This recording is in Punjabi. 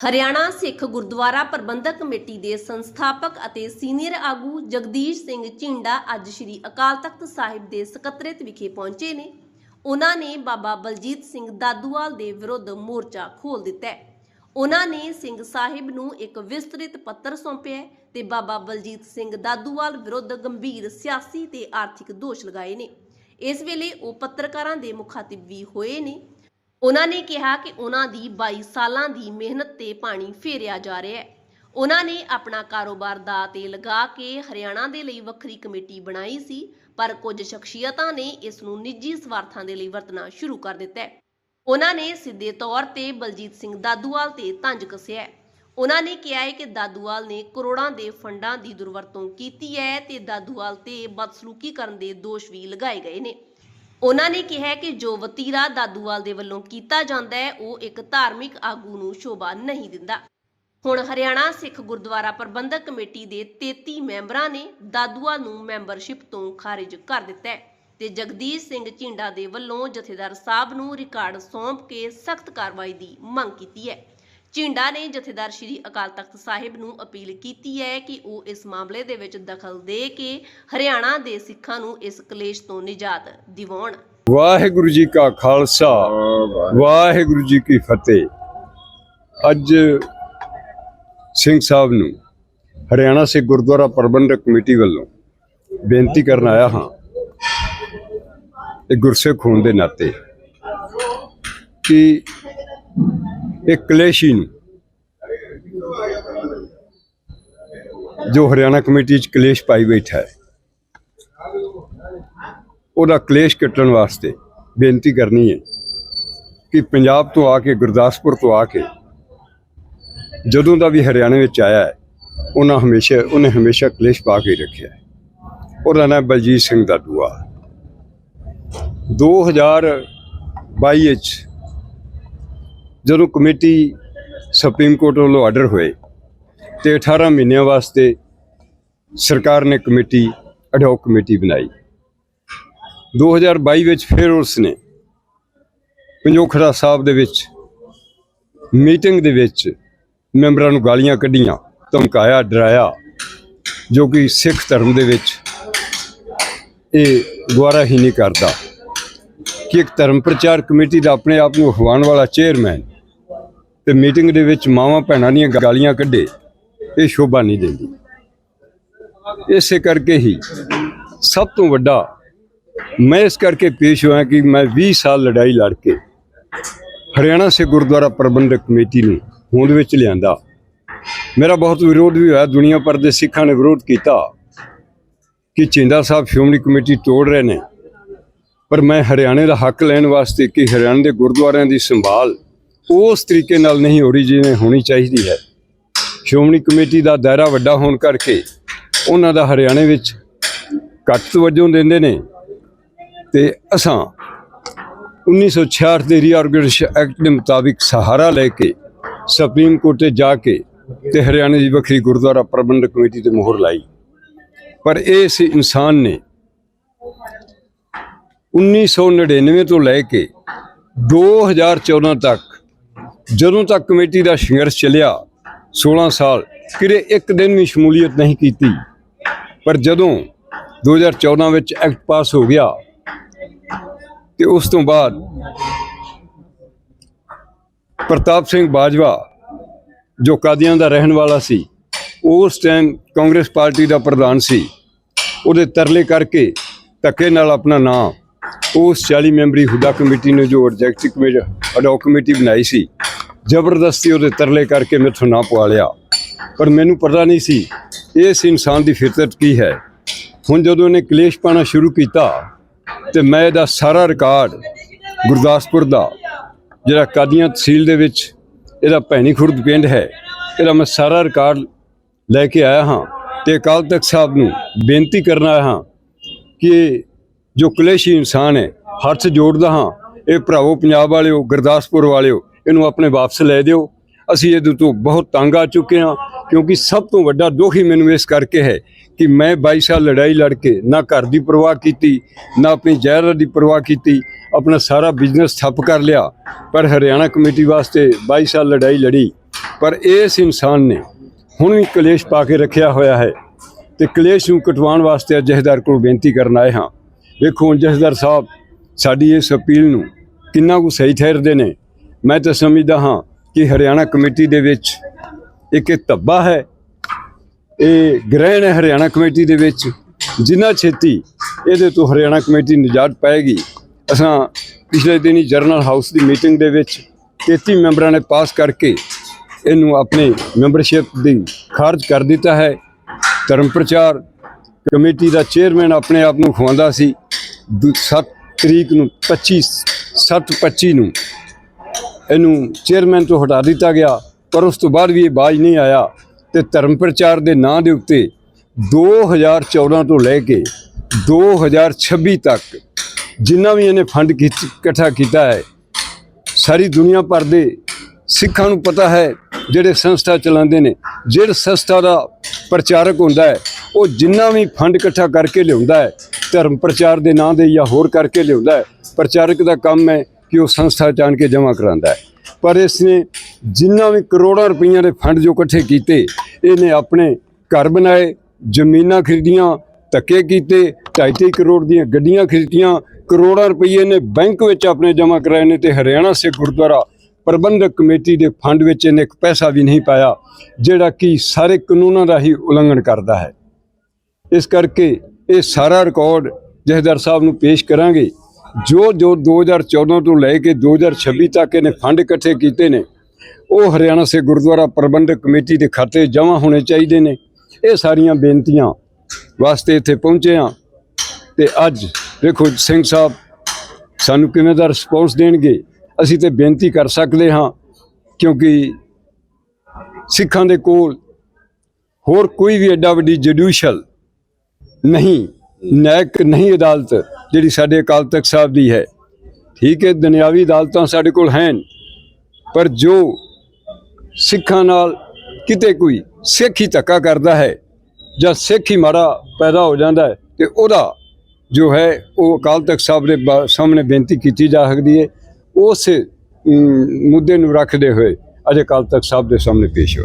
ਹਰਿਆਣਾ ਸਿੱਖ ਗੁਰਦੁਆਰਾ ਪ੍ਰਬੰਧਕ ਕਮੇਟੀ ਦੇ ਸੰਸਥਾਪਕ ਅਤੇ ਸੀਨੀਅਰ ਆਗੂ ਜਗਦੀਸ਼ ਸਿੰਘ ਝਿੰਡਾ ਅੱਜ ਸ੍ਰੀ ਅਕਾਲ ਤਖਤ ਸਾਹਿਬ ਦੇ ਸਕੱਤਰੇਤ ਵਿਖੇ ਪਹੁੰਚੇ ਨੇ। ਉਹਨਾਂ ਨੇ ਬਾਬਾ ਬਲਜੀਤ ਸਿੰਘ ਦਾਦੂਵਾਲ ਦੇ ਵਿਰੁੱਧ ਮੋਰਚਾ ਖੋਲ ਦਿੱਤਾ ਹੈ। ਉਹਨਾਂ ਨੇ ਸਿੰਘ ਸਾਹਿਬ ਨੂੰ ਇੱਕ ਵਿਸਤ੍ਰਿਤ ਪੱਤਰ ਸੌਂਪਿਆ ਹੈ ਤੇ ਬਾਬਾ ਬਲਜੀਤ ਸਿੰਘ ਦਾਦੂਵਾਲ ਵਿਰੁੱਧ ਗੰਭੀਰ ਸਿਆਸੀ ਤੇ ਆਰਥਿਕ ਦੋਸ਼ ਲਗਾਏ ਨੇ। ਇਸ ਵੇਲੇ ਉਹ ਪੱਤਰਕਾਰਾਂ ਦੇ ਮੁਖਾਤਿਬ ਵੀ ਹੋਏ ਨੇ। ਉਹਨਾਂ ਨੇ ਕਿਹਾ ਕਿ ਉਹਨਾਂ ਦੀ 22 ਸਾਲਾਂ ਦੀ ਮਿਹਨਤ ਤੇ ਪਾਣੀ ਫੇਰਿਆ ਜਾ ਰਿਹਾ ਹੈ। ਉਹਨਾਂ ਨੇ ਆਪਣਾ ਕਾਰੋਬਾਰ ਦਾ ਤੇ ਲਗਾ ਕੇ ਹਰਿਆਣਾ ਦੇ ਲਈ ਵੱਖਰੀ ਕਮੇਟੀ ਬਣਾਈ ਸੀ, ਪਰ ਕੁਝ ਸ਼ਖਸੀਅਤਾਂ ਨੇ ਇਸ ਨੂੰ ਨਿੱਜੀ ਸਵਾਰਥਾਂ ਦੇ ਲਈ ਵਰਤਣਾ ਸ਼ੁਰੂ ਕਰ ਦਿੱਤਾ ਹੈ। ਉਹਨਾਂ ਨੇ ਸਿੱਧੇ ਤੌਰ ਤੇ ਬਲਜੀਤ ਸਿੰਘ ਦਾਦੂਵਾਲ ਤੇ ਤੰਜ ਕੱਸਿਆ ਹੈ। ਉਹਨਾਂ ਨੇ ਕਿਹਾ ਹੈ ਕਿ ਦਾਦੂਵਾਲ ਨੇ ਕਰੋੜਾਂ ਦੇ ਫੰਡਾਂ ਦੀ ਦੁਰਵਰਤੋਂ ਕੀਤੀ ਹੈ ਤੇ ਦਾਦੂਵਾਲ ਤੇ ਬਦਸਲੂਕੀ ਕਰਨ ਦੇ ਦੋਸ਼ ਵੀ ਲਗਾਏ ਗਏ ਨੇ। ਉਹਨਾਂ ਨੇ ਕਿਹਾ ਕਿ ਜੋ ਵਤੀਰਾ ਦਾਦੂਵਾਲ ਦੇ ਵੱਲੋਂ ਕੀਤਾ ਜਾਂਦਾ ਹੈ, ਉਹ ਇੱਕ ਧਾਰਮਿਕ ਆਗੂ ਨੂੰ ਸ਼ੋਭਾ ਨਹੀਂ ਦਿੰਦਾ। ਹੁਣ ਹਰਿਆਣਾ ਸਿੱਖ ਗੁਰਦੁਆਰਾ ਪ੍ਰਬੰਧਕ ਕਮੇਟੀ ਦੇ 33 ਮੈਂਬਰਾਂ ਨੇ ਦਾਦੂਵਾਲ ਨੂੰ ਮੈਂਬਰਸ਼ਿਪ ਤੋਂ ਖਾਰਿਜ ਕਰ ਦਿੱਤਾ ਹੈ ਤੇ ਜਗਦੀਸ਼ ਸਿੰਘ ਝਿੰਡਾ ਦੇ ਵੱਲੋਂ ਜਥੇਦਾਰ ਸਾਹਿਬ ਨੂੰ ਰਿਕਾਰਡ ਸੌਂਪ ਕੇ ਸਖਤ ਕਾਰਵਾਈ ਦੀ ਮੰਗ ਕੀਤੀ ਹੈ। ਝਿੰਡਾ ਨੇ ਜਥੇਦਾਰ ਸ਼੍ਰੀ ਅਕਾਲ ਤਖਤ ਸਾਹਿਬ ਨੂੰ ਅਪੀਲ ਕੀਤੀ ਹੈ ਕਿ ਉਹ ਇਸ ਮਾਮਲੇ ਦੇ ਵਿੱਚ ਦਖਲ ਦੇ ਕੇ ਹਰਿਆਣਾ ਦੇ ਸਿੱਖਾਂ ਨੂੰ ਇਸ ਕਲੇਸ਼ ਤੋਂ ਨਿਜਾਤ ਦਿਵਾਉਣ। ਵਾਹਿਗੁਰੂ ਜੀ ਕਾ ਖਾਲਸਾ ਵਾਹਿਗੁਰੂ। ਜੀ ਕੀ ਫਤਿਹ। ਅੱਜ ਸਿੰਘ ਸਾਹਿਬ ਨੂੰ ਹਰਿਆਣਾ ਸਿੱਖ ਗੁਰਦੁਆਰਾ ਪ੍ਰਬੰਧਕ ਕਮੇਟੀ ਵੱਲੋਂ ਬੇਨਤੀ ਕਰਨ ਆਇਆ ਹਾਂ ਇਹ ਗੁਰਸਿੱਖ ਹੋਣ ਦੇ ਨਾਤੇ ਕਿ ਇੱਕ ਕਲੇਸ਼ੀ ਨੂੰ ਜੋ ਹਰਿਆਣਾ ਕਮੇਟੀ ਚ ਕਲੇਸ਼ ਪਾਈ ਬੈਠਾ ਹੈ, ਉਹਦਾ ਕਲੇਸ਼ ਕੱਟਣ ਵਾਸਤੇ ਬੇਨਤੀ ਕਰਨੀ ਹੈ ਕਿ ਪੰਜਾਬ ਤੋਂ ਆ ਕੇ, ਗੁਰਦਾਸਪੁਰ ਤੋਂ ਆ ਕੇ ਜਦੋਂ ਦਾ ਵੀ ਹਰਿਆਣੇ ਵਿੱਚ ਆਇਆ ਹੈ, ਉਹਨਾਂ ਹਮੇਸ਼ਾ, ਉਹਨੇ ਹਮੇਸ਼ਾ ਕਲੇਸ਼ ਪਾ ਕੇ ਰੱਖਿਆ ਹੈ। ਉਹਦਾ ਨਾਮ ਬਲਜੀਤ ਸਿੰਘ ਦਾਦੂਆ 2022 ਵਿੱਚ ਜਦੋਂ ਕਮੇਟੀ ਸੁਪਰੀਮ ਕੋਰਟ ਵੱਲੋਂ ਆਰਡਰ ਹੋਏ ਤੇ 18 ਮਹੀਨਿਆਂ ਵਾਸਤੇ ਸਰਕਾਰ ਨੇ ਕਮੇਟੀ ਅਡੌਕ ਕਮੇਟੀ ਬਣਾਈ। 2022 ਵਿੱਚ ਫਿਰ ਉਸ ਨੇ ਪੰਜੋਖੜਾ ਸਾਹਿਬ ਦੇ ਵਿੱਚ ਮੀਟਿੰਗ ਦੇ ਵਿੱਚ ਮੈਂਬਰਾਂ ਨੂੰ ਗਾਲੀਆਂ ਕੱਢੀਆਂ, ਧਮਕਾਇਆ, ਡਰਾਇਆ, ਜੋ ਕਿ ਸਿੱਖ ਧਰਮ ਦੇ ਵਿੱਚ ਇਹ ਗਵਾਰਾ ਹੀ ਨਹੀਂ ਕਰਦਾ। ਕਿ ਇੱਕ ਧਰਮ ਪ੍ਰਚਾਰ ਕਮੇਟੀ ਦਾ ਆਪਣੇ ਆਪ ਨੂੰ ਅਖਵਾਉਣ ਵਾਲਾ ਚੇਅਰਮੈਨ ਤੇ ਮੀਟਿੰਗ ਦੇ ਵਿੱਚ ਮਾਵਾਂ ਭੈਣਾਂ ਦੀਆਂ ਗਾਲੀਆਂ ਕੱਢੇ ਇਹ ਸ਼ੋਭਾ ਨਹੀਂ ਦਿੰਦੀ। ਇਸੇ ਕਰਕੇ ਹੀ ਸਭ ਤੋਂ ਵੱਡਾ ਮੈਂ ਇਸ ਕਰਕੇ ਪੇਸ਼ ਹੋਇਆ ਕਿ ਮੈਂ 20 ਸਾਲ ਲੜਾਈ ਲੜ ਕੇ ਹਰਿਆਣਾ ਸੇ ਗੁਰਦੁਆਰਾ ਪ੍ਰਬੰਧਕ ਕਮੇਟੀ ਨੂੰ ਹੋਂਦ ਵਿੱਚ ਲਿਆਂਦਾ। ਮੇਰਾ ਬਹੁਤ ਵਿਰੋਧ ਵੀ ਹੋਇਆ, ਦੁਨੀਆ ਭਰ ਦੇ ਸਿੱਖਾਂ ਨੇ ਵਿਰੋਧ ਕੀਤਾ ਕਿ ਚਿੰਦਾ ਸਾਹਿਬ ਸ਼੍ਰੋਮਣੀ ਕਮੇਟੀ ਤੋੜ ਰਹੇ ਨੇ। ਪਰ ਮੈਂ ਹਰਿਆਣੇ ਦਾ ਹੱਕ ਲੈਣ ਵਾਸਤੇ ਕਿ ਹਰਿਆਣੇ ਦੇ ਗੁਰਦੁਆਰਿਆਂ ਦੀ ਸੰਭਾਲ ਉਸ ਤਰੀਕੇ ਨਾਲ ਨਹੀਂ ਹੋ ਰਹੀ ਜਿਵੇਂ ਹੋਣੀ ਚਾਹੀਦੀ ਹੈ। ਸ਼੍ਰੋਮਣੀ ਕਮੇਟੀ ਦਾ ਦਾਇਰਾ ਵੱਡਾ ਹੋਣ ਕਰਕੇ ਉਹਨਾਂ ਦਾ ਹਰਿਆਣੇ ਵਿੱਚ ਘੱਟ ਤਵੱਜੋ ਦਿੰਦੇ ਨੇ ਤੇ ਅਸਾਂ 1966 ਦੇ ਰੀਆਰਗੇਨਾਈਜੇਸ਼ਨ ਐਕਟ ਦੇ ਮੁਤਾਬਿਕ ਸਹਾਰਾ ਲੈ ਕੇ ਸੁਪਰੀਮ ਕੋਰਟ ਤੇ ਜਾ ਕੇ ਤੇ ਹਰਿਆਣੇ ਦੀ ਵੱਖਰੀ ਗੁਰਦੁਆਰਾ ਪ੍ਰਬੰਧਕ ਕਮੇਟੀ ਤੇ ਮੋਹਰ ਲਾਈ। ਪਰ ਇਸ ਇਨਸਾਨ ਨੇ 1999 ਤੋਂ ਲੈ ਕੇ 2014 ਤੱਕ ਜਦੋਂ ਤੱਕ ਕਮੇਟੀ ਦਾ ਸੰਘਰਸ਼ ਚੱਲਿਆ 16 ਸਾਲ ਕਿਰੇ ਇੱਕ ਦਿਨ ਵੀ ਸ਼ਮੂਲੀਅਤ ਨਹੀਂ ਕੀਤੀ। ਪਰ ਜਦੋਂ 2014 ਵਿੱਚ ਐਕਟ ਪਾਸ ਹੋ ਗਿਆ, ਤੇ ਉਸ ਤੋਂ ਬਾਅਦ ਪ੍ਰਤਾਪ ਸਿੰਘ ਬਾਜਵਾ, ਜੋ ਕਾਦੀਆਂ ਦਾ ਰਹਿਣ ਵਾਲਾ ਸੀ ਉਸ ਟਾਈਮ ਕਾਂਗਰਸ ਪਾਰਟੀ ਦਾ ਪ੍ਰਧਾਨ ਸੀ। ਉਹਦੇ ਤਰਲੇ ਕਰਕੇ ਧੱਕੇ ਨਾਲ ਆਪਣਾ ਨਾਮ ਉਸ 40 ਮੈਂਬਰੀ ਹੁਦਾ ਕਮੇਟੀ ਨੇ ਜੋ ਐਗਜ਼ੈਕਟਿਵ ਕਮੇਟੀ ਅਡੌਕ ਕਮੇਟੀ ਬਣਾਈ ਸੀ ਜ਼ਬਰਦਸਤੀ ਉਹਦੇ ਤਰਲੇ ਕਰਕੇ ਮੈਥੋਂ ਨਾ ਪਵਾ ਲਿਆ। ਪਰ ਮੈਨੂੰ ਪਤਾ ਨਹੀਂ ਸੀ, ਇਸ ਇਨਸਾਨ ਦੀ ਫਿਤਰਤ ਕੀ ਹੈ। ਹੁਣ ਜਦੋਂ ਇਹਨੇ ਕਲੇਸ਼ ਪਾਣਾ ਸ਼ੁਰੂ ਕੀਤਾ, ਤੇ ਮੈਂ ਇਹਦਾ ਸਾਰਾ ਰਿਕਾਰਡ ਗੁਰਦਾਸਪੁਰ ਦਾ, ਜਿਹੜਾ ਕਾਦੀਆਂ ਤਹਿਸੀਲ ਦੇ ਵਿੱਚ ਇਹਦਾ ਭੈਣੀ ਖੁਰਦ ਪਿੰਡ ਹੈ, ਇਹਦਾ ਮੈਂ ਸਾਰਾ ਰਿਕਾਰਡ ਲੈ ਕੇ ਆਇਆ ਹਾਂ। ਤੇ ਅਕਾਲ ਤਖਤ ਸਾਹਿਬ ਨੂੰ ਬੇਨਤੀ ਕਰਨ ਆਇਆ ਹਾਂ ਕਿ ਜੋ ਕਲੇਸ਼ੀ ਇਨਸਾਨ ਹੈ, ਹੱਥ ਜੋੜਦਾ ਹਾਂ, ਇਹ ਭਰਾਵੋ ਪੰਜਾਬ ਵਾਲਿਓ, ਗੁਰਦਾਸਪੁਰ ਵਾਲਿਓ ਇਹਨੂੰ ਆਪਣੇ ਵਾਪਸ ਲੈ ਦਿਓ। ਅਸੀਂ ਇਹਦੇ ਤੋਂ ਬਹੁਤ ਤੰਗ ਆ ਚੁੱਕੇ ਹਾਂ, ਕਿਉਂਕਿ ਸਭ ਤੋਂ ਵੱਡਾ ਦੁੱਖ ਹੀ ਮੈਨੂੰ ਇਸ ਕਰਕੇ ਹੈ ਕਿ ਮੈਂ 22 ਸਾਲ ਲੜਾਈ ਲੜ ਕੇ ਨਾ ਘਰ ਦੀ ਪਰਵਾਹ ਕੀਤੀ, ਨਾ ਆਪਣੀ ਜਾਇਦਾਦ ਦੀ ਪਰਵਾਹ ਕੀਤੀ, ਆਪਣਾ ਸਾਰਾ ਬਿਜ਼ਨਸ ਠੱਪ ਕਰ ਲਿਆ। ਪਰ ਹਰਿਆਣਾ ਕਮੇਟੀ ਵਾਸਤੇ 22 ਸਾਲ ਲੜਾਈ ਲੜੀ, ਪਰ ਇਸ ਇਨਸਾਨ ਨੇ ਹੁਣ ਵੀ ਕਲੇਸ਼ ਪਾ ਕੇ ਰੱਖਿਆ ਹੋਇਆ ਹੈ ਤੇ ਕਲੇਸ਼ ਨੂੰ ਕਟਵਾਉਣ ਵਾਸਤੇ ਅੱਜ ਜਥੇਦਾਰ ਕੋਲ ਬੇਨਤੀ ਕਰਨ ਆਏ ਹਾਂ। ਵੇਖੋ ਹੁਣ ਜਥੇਦਾਰ ਸਾਹਿਬ, ਸਾਡੀ ਇਸ ਅਪੀਲ ਨੂੰ ਕਿੰਨਾ ਕੁ ਸਹੀ ਠਹਿਰਦੇ ਨੇ ਮੈਂ ਤਾਂ ਸਮਝਦਾ ਹਾਂ ਕਿ ਹਰਿਆਣਾ ਕਮੇਟੀ ਦੇ ਵਿੱਚ ਇੱਕ ਇਹ ਧੱਬਾ ਹੈ, ਇਹ ਗ੍ਰਹਿਣ ਹੈ ਹਰਿਆਣਾ ਕਮੇਟੀ ਦੇ ਵਿੱਚ, ਜਿੰਨਾ ਛੇਤੀ ਇਹਦੇ ਤੋਂ ਹਰਿਆਣਾ ਕਮੇਟੀ ਨਿਜਾਤ ਪਾਏਗੀ। ਅਸਾਂ ਪਿਛਲੇ ਦਿਨੀ ਜਰਨਲ ਹਾਊਸ ਦੀ ਮੀਟਿੰਗ ਦੇ ਵਿੱਚ 33 ਮੈਂਬਰਾਂ ਨੇ ਪਾਸ ਕਰਕੇ ਇਹਨੂੰ ਆਪਣੇ ਮੈਂਬਰਸ਼ਿਪ ਦੀ ਖਾਰਜ ਕਰ ਦਿੱਤਾ ਹੈ। ਧਰਮ ਪ੍ਰਚਾਰ ਕਮੇਟੀ ਦਾ ਚੇਅਰਮੈਨ ਆਪਣੇ ਆਪ ਨੂੰ ਖਵਾਉਂਦਾ ਸੀ। 7 ਤਰੀਕ ਨੂੰ 25 7 25 ਨੂੰ ਇਹਨੂੰ ਚੇਅਰਮੈਨ ਤੋਂ ਹਟਾ ਦਿੱਤਾ ਗਿਆ, ਪਰ ਉਸ ਤੋਂ ਬਾਅਦ ਵੀ ਇਹ ਬਾਜ ਨਹੀਂ ਆਇਆ ਤੇ ਧਰਮ ਪ੍ਰਚਾਰ ਦੇ ਨਾਂ ਦੇ ਉੱਤੇ 2014 ਤੋਂ ਲੈ ਕੇ 2026 ਤੱਕ ਜਿੰਨਾ ਵੀ ਇਹਨੇ ਫੰਡ ਕੀਤ- ਇਕੱਠਾ ਕੀਤਾ ਹੈ, ਸਾਰੀ ਦੁਨੀਆ ਭਰ ਦੇ ਸਿੱਖਾਂ ਨੂੰ ਪਤਾ ਹੈ ਜਿਹੜੇ ਸੰਸਥਾ ਚਲਾਉਂਦੇ ਨੇ, ਜਿਹੜੇ ਸੰਸਥਾ ਦਾ ਪ੍ਰਚਾਰਕ ਹੁੰਦਾ ਹੈ, ਉਹ ਜਿੰਨਾ ਵੀ ਫੰਡ ਇਕੱਠਾ ਕਰਕੇ ਲਿਆਉਂਦਾ ਹੈ, ਧਰਮ ਪ੍ਰਚਾਰ ਦੇ ਨਾਂ ਦੇ ਜਾਂ ਹੋਰ ਕਰਕੇ ਲਿਆਉਂਦਾ ਹੈ, ਪ੍ਰਚਾਰਕ ਦਾ ਕੰਮ ਹੈ ਕਿ ਉਹ ਸੰਸਥਾ ਚਾਣ ਕੇ ਜਮ੍ਹਾਂ ਕਰਾਉਂਦਾ ਹੈ। ਪਰ ਇਸ ਨੇ ਜਿੰਨਾ ਵੀ ਕਰੋੜਾਂ ਰੁਪਈਆਂ ਦੇ ਫੰਡ ਜੋ ਇਕੱਠੇ ਕੀਤੇ, ਇਹਨੇ ਆਪਣੇ ਘਰ ਬਣਾਏ, ਜ਼ਮੀਨਾਂ ਖਰੀਦੀਆਂ, ਧੱਕੇ ਕੀਤੇ 2.5 ਕਰੋੜ ਦੀਆਂ ਗੱਡੀਆਂ ਖਰੀਦੀਆਂ, ਕਰੋੜਾਂ ਰੁਪਈਏ ਨੇ ਬੈਂਕ ਵਿੱਚ ਆਪਣੇ ਜਮ੍ਹਾਂ ਕਰਾਏ ਨੇ ਤੇ ਹਰਿਆਣਾ ਸਿੱਖ ਗੁਰਦੁਆਰਾ ਪ੍ਰਬੰਧਕ ਕਮੇਟੀ ਦੇ ਫੰਡ ਵਿੱਚ ਇਹਨੇ ਇੱਕ ਪੈਸਾ ਵੀ ਨਹੀਂ ਪਾਇਆ, ਜਿਹੜਾ ਕਿ ਸਾਰੇ ਕਾਨੂੰਨਾਂ ਦਾ ਹੀ ਉਲੰਘਣ ਕਰਦਾ ਹੈ। ਇਸ ਕਰਕੇ ਇਹ ਸਾਰਾ ਰਿਕਾਰਡ ਜਥੇਦਾਰ ਸਾਹਿਬ ਨੂੰ ਪੇਸ਼ ਕਰਾਂਗੇ। ਜੋ ਜੋ 2014 ਤੋਂ ਲੈ ਕੇ 2026 ਤੱਕ ਇਹਨੇ ਫੰਡ ਇਕੱਠੇ ਕੀਤੇ ਨੇ, ਉਹ ਹਰਿਆਣਾ ਸੇ ਗੁਰਦੁਆਰਾ ਪ੍ਰਬੰਧਕ ਕਮੇਟੀ ਦੇ ਖਾਤੇ ਜਮ੍ਹਾਂ ਹੋਣੇ ਚਾਹੀਦੇ ਨੇ। ਇਹ ਸਾਰੀਆਂ ਬੇਨਤੀਆਂ ਵਾਸਤੇ ਇੱਥੇ ਪਹੁੰਚੇ ਹਾਂ ਤੇ ਅੱਜ ਦੇਖੋ ਸਿੰਘ ਸਾਹਿਬ ਸਾਨੂੰ ਕਿਵੇਂ ਦਾ ਰਿਸਪੌਂਸ ਦੇਣਗੇ, ਅਸੀਂ ਤੇ ਬੇਨਤੀ ਕਰ ਸਕਦੇ ਹਾਂ ਕਿਉਂਕਿ ਸਿੱਖਾਂ ਦੇ ਕੋਲ ਹੋਰ ਕੋਈ ਵੀ ਐਡਾ ਵੱਡੀ ਜੁਡੀਸ਼ਲ ਨਹੀਂ ਨਾਇਕ ਨਹੀਂ ਅਦਾਲਤ, ਜਿਹੜੀ ਸਾਡੇ ਅਕਾਲ ਤਖਤ ਸਾਹਿਬ ਦੀ ਹੈ। ਠੀਕ ਹੈ, ਦੁਨਿਆਵੀ ਅਦਾਲਤਾਂ ਸਾਡੇ ਕੋਲ ਹਨ, ਪਰ ਜੋ ਸਿੱਖਾਂ ਨਾਲ ਕਿਤੇ ਕੋਈ ਸਿੱਖ ਹੀ ਧੱਕਾ ਕਰਦਾ ਹੈ, ਜਾਂ ਸਿੱਖ ਹੀ ਮਾੜਾ ਪੈਦਾ ਹੋ ਜਾਂਦਾ ਹੈ, ਤੇ ਉਹਦਾ ਜੋ ਹੈ, ਉਹ ਅਕਾਲ ਤਖਤ ਸਾਹਿਬ ਦੇ ਬਾ- ਸਾਹਮਣੇ ਬੇਨਤੀ ਕੀਤੀ ਜਾ ਸਕਦੀ ਹੈ। ਉਸ ਮੁੱਦੇ ਨੂੰ ਰੱਖਦੇ ਹੋਏ ਅੱਜ ਅਕਾਲ ਤਖਤ ਸਾਹਿਬ ਦੇ ਸਾਹਮਣੇ ਪੇਸ਼ ਹੋ